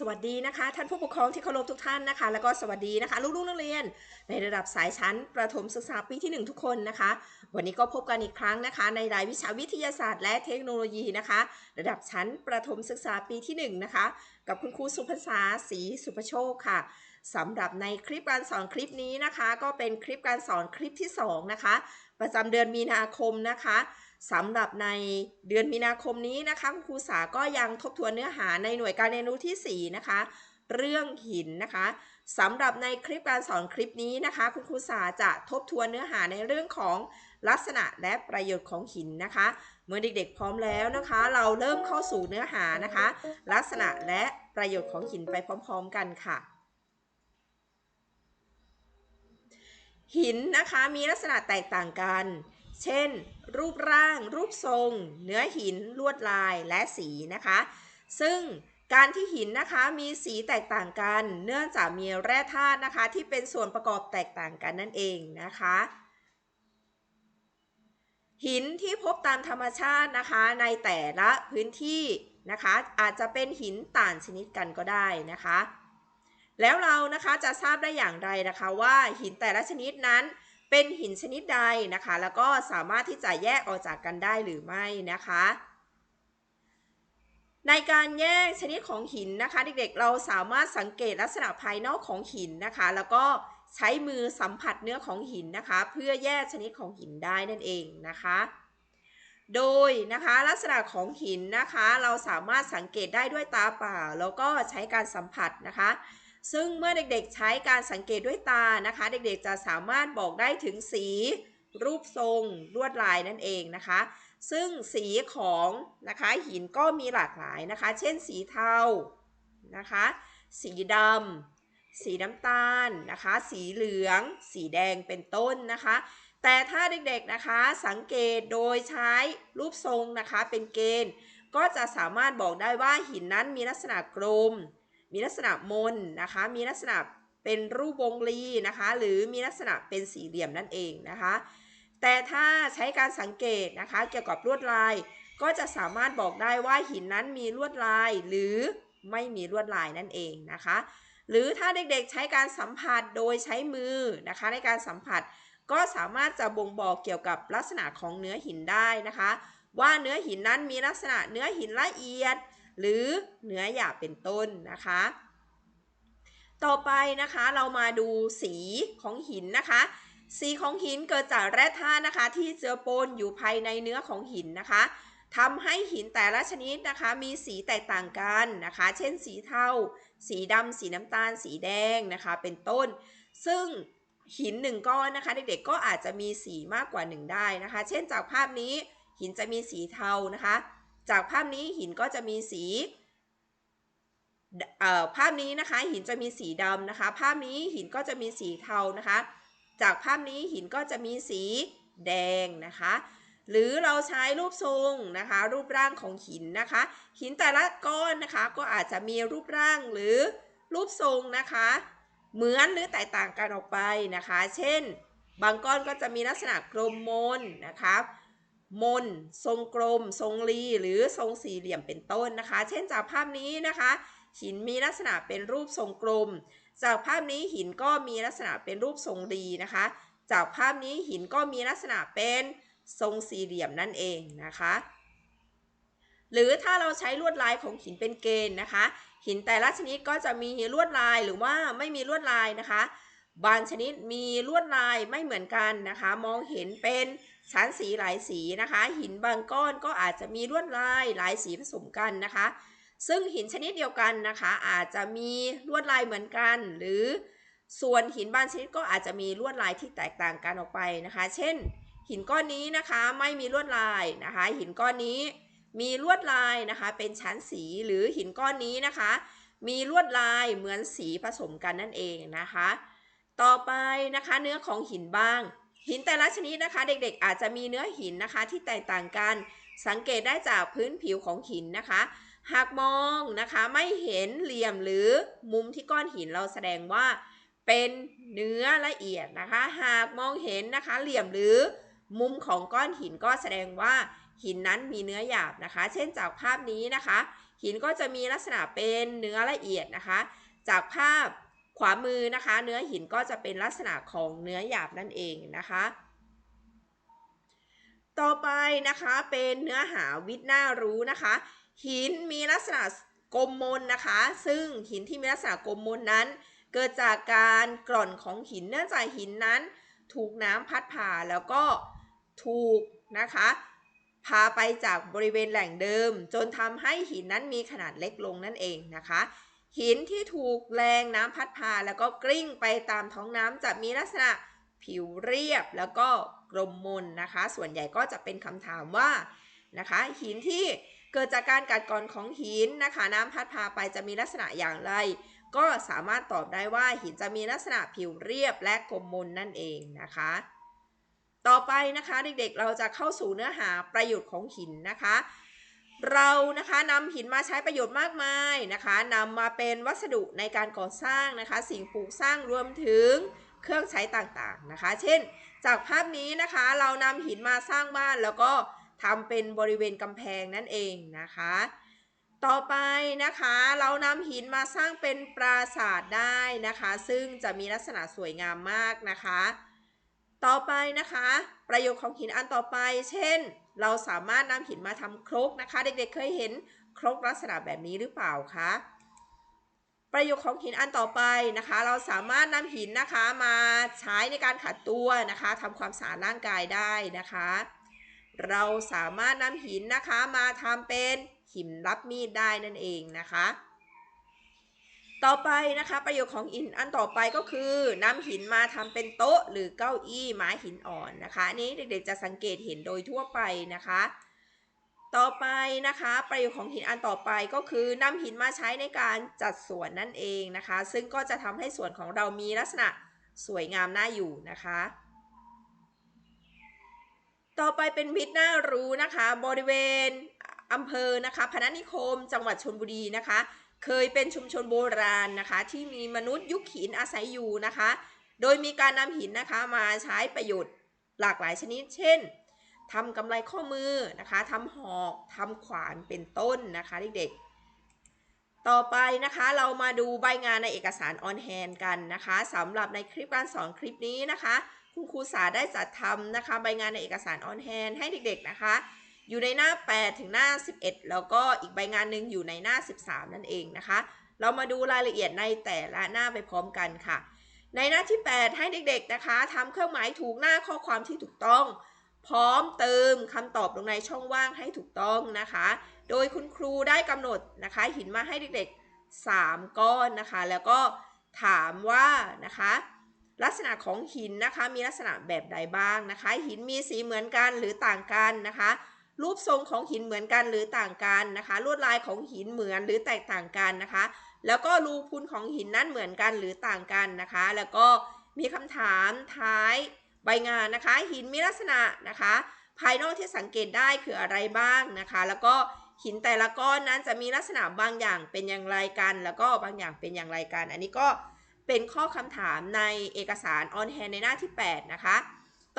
สวัสดีนะคะ ท่านผู้ปกครองที่เคารพทุกท่านนะคะ แล้วก็สวัสดีนะคะ ลูกๆนักเรียน ในระดับสายชั้นประถมศึกษาปีที่ 1 ทุกคนนะคะ วันนี้ก็พบกันอีกครั้งนะคะ ในรายวิชาวิทยาศาสตร์และเทคโนโลยีนะคะ ระดับชั้นประถมศึกษาปีที่ 1 นะคะ กับคุณครูสุภาษาศรีสุภโชคค่ะสำหรับในคลิปการสอนคลิปนี้นะคะ ก็เป็นคลิปการสอนคลิปที่ 2 นะคะ ประจำเดือนมีนาคมนะคะ สำหรับในเดือนมีนาคมนี้นะคะคุณครูสาก็ยังทบทวนเนื้อหาในหน่วยการเรียนรู้ที่ 4 นะคะ เรื่องหินนะคะสำหรับในคลิปการสอนคลิปนี้นะคะ คุณครูสาจะทบทวนเนื้อหาในเรื่องของลักษณะและประโยชน์ของหินนะคะ เมื่อเด็กๆพร้อมแล้วนะคะ เราเริ่มเข้าสู่เนื้อหานะคะ ลักษณะและประโยชน์ของหินไปพร้อม ๆ กันค่ะหินนะคะมีลักษณะแตกต่างกัน เช่น รูปร่าง รูปทรง เนื้อหิน ลวดลายและสีนะคะ ซึ่งการที่หินนะคะมีสีแตกต่างกัน เนื่องจากมีแร่ธาตุนะคะ ที่เป็นส่วนประกอบแตกต่างกันนั่นเองนะคะ หินที่พบตามธรรมชาตินะคะในแต่ละพื้นที่นะคะ อาจจะเป็นหินต่างชนิดกันก็ได้นะคะ แล้วเรานะคะจะทราบได้อย่างไรนะคะว่าหินแต่ละชนิดนั้น เป็นหินชนิดใดนะคะ แล้วก็สามารถที่จะแยกออกจากกันได้หรือไม่นะคะ ในการแยกชนิดของหินนะคะ เด็กๆ เราสามารถสังเกตลักษณะภายนอกของหินนะคะ แล้วก็ใช้มือสัมผัสเนื้อของหินนะคะ เพื่อแยกชนิดของหินได้นั่นเองนะคะ โดยนะคะลักษณะของหินนะคะ เราสามารถสังเกตได้ด้วยตาเปล่า แล้วก็ใช้การสัมผัสนะคะ ซึ่งเมื่อเด็กๆใช้การสังเกตด้วยตานะคะ เด็กๆจะสามารถบอกได้ถึงสี รูปทรงลวดลายนั่นเองนะคะ ซึ่งสีของนะคะหินก็มีหลากหลายนะคะ เช่นสีเทานะคะ สีดำสีน้ำตาลนะคะ สีเหลือง สีแดงเป็นต้นนะคะ แต่ถ้าเด็กๆนะคะสังเกตโดยใช้รูปทรงนะคะเป็นเกณฑ์ ก็จะสามารถบอกได้ว่าหินนั้นมีลักษณะกลม มีลักษณะมนนะคะ มีลักษณะเป็นรูปวงรีนะคะ หรือมีลักษณะเป็นสี่เหลี่ยมนั่นเองนะคะ แต่ถ้าใช้การสังเกตนะคะเกี่ยวกับลวดลาย ก็จะสามารถบอกได้ว่าหินนั้นมีลวดลายหรือไม่มีลวดลายนั่นเองนะคะ หรือถ้าเด็กๆใช้การสัมผัสโดยใช้มือนะคะในการสัมผัสก็สามารถจะบ่งบอกเกี่ยวกับลักษณะของเนื้อหินได้นะคะ ว่าเนื้อหินนั้นมีลักษณะเนื้อหินละเอียด หรือเนื้อหยาบเป็นต้นนะคะ ต่อไปนะคะเรามาดูสีของหินนะคะ สีของหินเกิดจากแร่ธาตุนะคะ ที่เจือปนอยู่ภายในเนื้อของหินนะคะทำให้หินแต่ละชนิดนะคะมีสีแตกต่างกันนะคะ เช่นสีเทา สีดำ สีน้ำตาล สีแดงนะคะ เป็นต้น ซึ่งหินหนึ่งก้อนนะคะ เด็กๆก็อาจจะมีสีมากกว่าหนึ่งได้นะคะ เช่นจากภาพนี้หินจะมีสีเทานะคะ จากภาพนี้หินก็จะมีสีภาพนี้นะคะหินจะมีสีดำนะคะ ภาพนี้หินก็จะมีสีเทานะคะ จากภาพนี้หินก็จะมีสีแดงนะคะ หรือเราใช้รูปทรงนะคะ รูปร่างของหินนะคะ หินแต่ละก้อนนะคะ ก็อาจจะมีรูปร่างหรือรูปทรงนะคะ เหมือนหรือแตกต่างกันออกไปนะคะ เช่น บางก้อนก็จะมีลักษณะกลมมนนะคะ มน ทรงกลม ทรงรี หรือทรงสี่เหลี่ยมเป็นต้นนะคะ เช่นจากภาพนี้นะคะ หินมีลักษณะเป็นรูปทรงกลม จากภาพนี้หินก็มีลักษณะเป็นรูปทรงรีนะคะ จากภาพนี้หินก็มีลักษณะเป็นทรงสี่เหลี่ยมนั่นเองนะคะ หรือถ้าเราใช้ลวดลายของหินเป็นเกณฑ์นะคะ หินแต่ละชนิดก็จะมีลวดลายหรือว่าไม่มีลวดลายนะคะ บางชนิดมีลวดลายไม่เหมือนกันนะคะ มองเห็นเป็น ชั้นสีหลายสีนะคะ หินบางก้อนก็อาจจะมีลวดลายหลายสีผสมกันนะคะ ซึ่งหินชนิดเดียวกันนะคะ อาจจะมีลวดลายเหมือนกัน หรือส่วนหินบางชนิดก็อาจจะมีลวดลายที่แตกต่างกันออกไปนะคะ เช่น หินก้อนนี้นะคะไม่มีลวดลายนะคะ หินก้อนนี้มีลวดลายนะคะเป็นชั้นสีหรือหินก้อนนี้นะคะ มีลวดลายเหมือนสีผสมกันนั่นเองนะคะ ต่อไปนะคะเนื้อของหินบ้าง หินแต่ละชนิดนะคะ เด็กๆ อาจจะมีเนื้อหินนะคะที่แตกต่างกัน สังเกตได้จากพื้นผิวของหินนะคะ หากมองนะคะไม่เห็นเหลี่ยมหรือมุมที่ก้อนหินเราแสดงว่า เป็นเนื้อละเอียดนะคะ หากมองเห็นนะคะ เหลี่ยมหรือมุมของก้อนหินก็แสดงว่าหินนั้นมีเนื้อหยาบนะคะ เช่นจากภาพนี้นะคะ หินก็จะมีลักษณะเป็นเนื้อละเอียดนะคะ จากภาพ ขวามือนะคะ เนื้อหินก็จะเป็นลักษณะของเนื้อหยาบนั่นเองนะคะ ต่อไปนะคะเป็นเนื้อหาวิทย์น่ารู้นะคะ หินมีลักษณะกลมมนนะคะ ซึ่งหินที่มีลักษณะกลมมนนั้น เกิดจากการกร่อนของหินเนื่องจากหินนั้น ถูกน้ำพัดผ่าแล้วก็ถูกนะคะพาไปจากบริเวณแหล่งเดิม จนทำให้หินนั้นมีขนาดเล็กลงนั่นเองนะคะ หินที่ถูกแรงน้ำพัดพาแล้วก็กลิ้งไปตามท้องน้ำจะมีลักษณะผิวเรียบแล้วก็กลมมนนะคะ ส่วนใหญ่ก็จะเป็นคำถามว่านะคะ หินที่เกิดจากการกัดกร่อนของหินนะคะ น้ำพัดพาไปจะมีลักษณะอย่างไร ก็สามารถตอบได้ว่าหินจะมีลักษณะผิวเรียบและกลมมนนั่นเองนะคะ ต่อไปนะคะเด็กๆเราจะเข้าสู่เนื้อหาประโยชน์ของหินนะคะ เรานะคะนำหินมาใช้ประโยชน์มากมายนะคะนำมาเป็นวัสดุในการก่อสร้างนะคะ สิ่งปลูกสร้างรวมถึงเครื่องใช้ต่างๆนะคะ เช่น จากภาพนี้นะคะเรานำหินมาสร้างบ้านแล้วก็ทำเป็นบริเวณกำแพงนั่นเองนะคะ ต่อไปนะคะเรานำหินมาสร้างเป็นปราสาทได้นะคะ ซึ่งจะมีลักษณะสวยงามมากนะคะ ต่อไปนะคะ ประโยชน์ของหินอันต่อไป เช่น เราสามารถนำหินมาทำครกนะคะ เด็กๆเคยเห็นครกลักษณะแบบนี้หรือเปล่าคะประโยชน์ของหินอันต่อไปนะคะ เราสามารถนำหินนะคะมาใช้ในการขัดตัวนะคะทำความสะอาดร่างกายได้นะคะ เราสามารถนำหินนะคะมาทำเป็นหินรับมีดได้นั่นเองนะคะ ต่อไปนะคะประโยชน์ของหินอันต่อไปก็คือนำหินมาทำเป็นโต๊ะหรือเก้าอี้ไม้หินอ่อนนะคะอันนี้เด็กๆจะสังเกตเห็นโดยทั่วไปนะคะ ต่อไปนะคะประโยชน์ของหินอันต่อไปก็คือนำหินมาใช้ในการจัดสวนนั่นเองนะคะ ซึ่งก็จะทำให้สวนของเรามีลักษณะสวยงามน่าอยู่นะคะต่อไปเป็นวิทย์น่ารู้นะคะ บริเวณอำเภอนะคะพนัสนิคม จังหวัดชนบุรีนะคะ เคยเป็นชุมชนโบราณนะคะ ที่มีมนุษย์ยุคหินอาศัยอยู่นะคะ โดยมีการนำหินนะคะมาใช้ประโยชน์หลากหลายชนิด เช่นทำกำไรข้อมือนะคะทำหอกทำขวานเป็นต้นนะคะเด็กๆ ต่อไปนะคะเรามาดูใบงานในเอกสารออนแฮนกันนะคะสำหรับในคลิปการสอนคลิปนี้นะคะ คุณครูสาได้จัดทำนะคะใบงานในเอกสารออนแฮนให้เด็กๆนะคะ อยู่ในหน้า 8 ถึงหน้า 11 แล้วก็อีกใบงานหนึ่งอยู่ในหน้า 13 นั่นเองนะคะ เรามาดูรายละเอียดในแต่ละหน้าไปพร้อมกันค่ะ ในหน้าที่ 8 ให้เด็กๆนะคะทำเครื่องหมายถูกหน้าข้อความที่ถูกต้อง พร้อมเติมคำตอบลงในช่องว่างให้ถูกต้องนะคะ โดยคุณครูได้กำหนดนะคะ หินมาให้เด็กๆ 3 ก้อนนะคะ แล้วก็ถามว่านะคะลักษณะของหินนะคะมีลักษณะแบบใดบ้างนะคะ หินมีสีเหมือนกันหรือต่างกันนะคะ รูปทรงของหินเหมือนกันหรือต่างกันนะคะ ลวดลายของหินเหมือนหรือแตกต่างกันนะคะ แล้วก็รูพุนของหินนั้นเหมือนกันหรือต่างกันนะคะ แล้วก็มีคำถามท้ายใบงานนะคะ หินมีลักษณะนะคะ ภายนอกที่สังเกตได้คืออะไรบ้างนะคะ แล้วก็หินแต่ละก้อนนั้นจะมีลักษณะบางอย่างเป็นอย่างไรกัน แล้วก็บางอย่างเป็นอย่างไรกัน อันนี้ก็เป็นข้อคำถามในเอกสารออนแฮนในหน้าที่ 8 นะคะ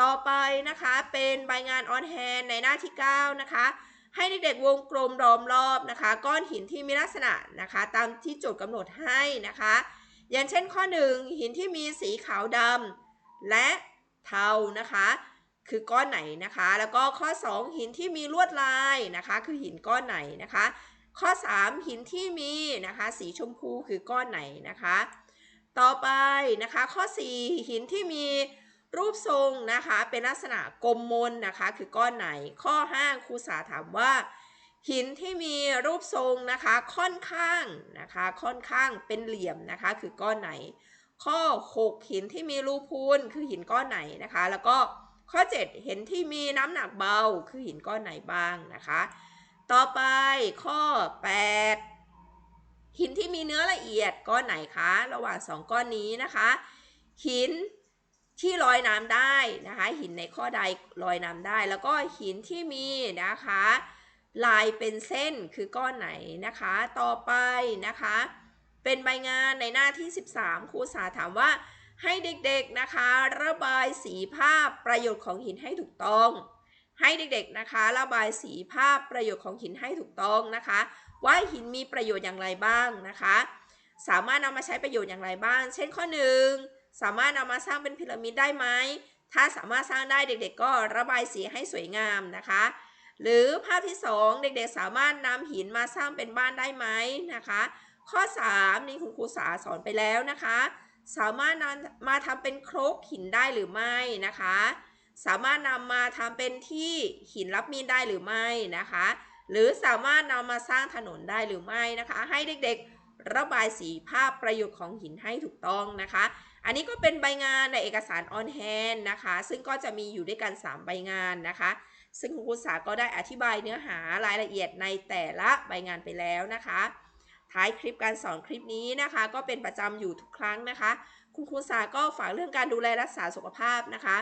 ต่อไปนะคะเป็นใบงานออนแฮนในหน้าที่ 9 นะคะ ให้เด็กๆวงกลมล้อมรอบนะคะ ก้อนหินที่มีลักษณะนะคะ ตามที่โจทย์กำหนดให้นะคะ อย่างเช่นข้อ 1 หินที่มีสีขาวดำและเทานะคะ คือก้อนไหนนะคะ แล้วก็ข้อ 2 หินที่มีลวดลายนะคะ คือหินก้อนไหนนะคะ ข้อ 3 หินที่มีนะคะ สีชมพูคือก้อนไหนนะคะ ต่อไปนะคะ ข้อ 4 หินที่มี รูปทรงนะคะเป็นลักษณะกลมมนนะคะคือก้อนไหน ข้อ 5ครูสาถามว่า หินที่มีรูปทรงนะคะค่อนข้างนะคะค่อนข้างเป็นเหลี่ยมนะคะคือก้อนไหน ข้อ 6 หินที่มีรูพูนคือหินก้อนไหนนะคะ แล้วก็ข้อ 7 เห็นที่มีน้ำหนักเบาคือหินก้อนไหนบ้างนะคะ ต่อไปข้อ 8 หินที่มีเนื้อละเอียดก้อนไหนคะ ระหว่าง 2 ก้อนนี้นะคะ หิน ที่ลอยน้ำได้นะคะ หินในข้อใดลอยน้ำได้ แล้วก็หินที่มีนะคะ ลายเป็นเส้นคือก้อนไหนนะคะ ต่อไปนะคะ เป็นใบงานในหน้าที่ 13 ครูสาถามว่าให้เด็กๆนะคะ ระบายสีภาพประโยชน์ของหินให้ถูกต้อง ให้เด็กๆนะคะ ระบายสีภาพประโยชน์ของหินให้ถูกต้องนะคะ ว่าหินมีประโยชน์อย่างไรบ้างนะคะ สามารถนำมาใช้ประโยชน์อย่างไรบ้าง เช่นข้อหนึ่ง สามารถนำมาสร้างเป็นพีระมิดได้ไหม ถ้าสามารถสร้างได้เด็กๆ ก็ระบายสีให้สวยงามนะคะ หรือภาพที่ 2 เด็กๆ สามารถนำหินมาสร้างเป็นบ้านได้ไหมนะคะ ข้อ 3 นี่คุณครูสาสอนไปแล้วนะคะ สามารถนำมาทำเป็นครกหินได้หรือไม่นะคะ สามารถนำมาทำเป็นที่หินรับมีดได้หรือไม่นะคะ หรือสามารถนำมาสร้างถนนได้หรือไม่นะคะ ให้เด็กๆ ระบายสีภาพประโยชน์ของหินให้ถูกต้องนะคะ อันนี้ก็เป็นใบงานในเอกสารออนแฮนนะคะ ซึ่งก็จะมีอยู่ด้วยกัน 3 ใบงานนะคะ ซึ่งคุณครูสาก็ได้อธิบายเนื้อหารายละเอียดในแต่ละใบงานไปแล้วนะคะ ท้ายคลิปการสอนคลิปนี้นะคะ ก็เป็นประจำอยู่ทุกครั้งนะคะ คุณครูสาก็ฝากเรื่องการดูแลรักษาสุขภาพนะคะ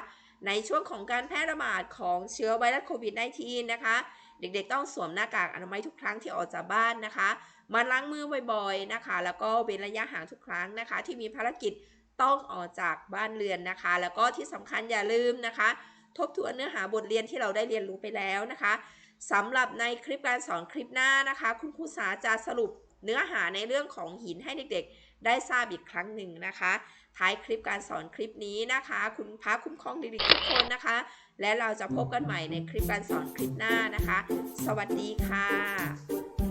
ในช่วงของการแพร่ระบาดของเชื้อไวรัสโควิด -19 นะคะเด็กๆ ต้องสวมหน้ากากอนามัยทุกครั้งที่ออกจากบ้านนะคะ มันล้างมือบ่อยๆนะคะ แล้วก็เว้นระยะห่างทุกครั้งนะคะ ที่มีภารกิจ ต้องออกจากบ้านเรือนนะคะ แล้วก็ที่สำคัญอย่าลืมนะคะ ทบทวนเนื้อหาบทเรียนที่เราได้เรียนรู้ไปแล้วนะคะสำหรับในคลิปการสอนคลิปหน้านะคะ คุณครูสาจะสรุปเนื้อหาในเรื่องของหินให้เด็กๆ ได้ทราบอีกครั้งหนึ่งนะคะ ท้ายคลิปการสอนคลิปนี้นะคะ คุณพระคุ้มครองเด็กๆทุกคนนะคะ และเราจะพบกันใหม่ในคลิปการสอนคลิปหน้านะคะ สวัสดีค่ะ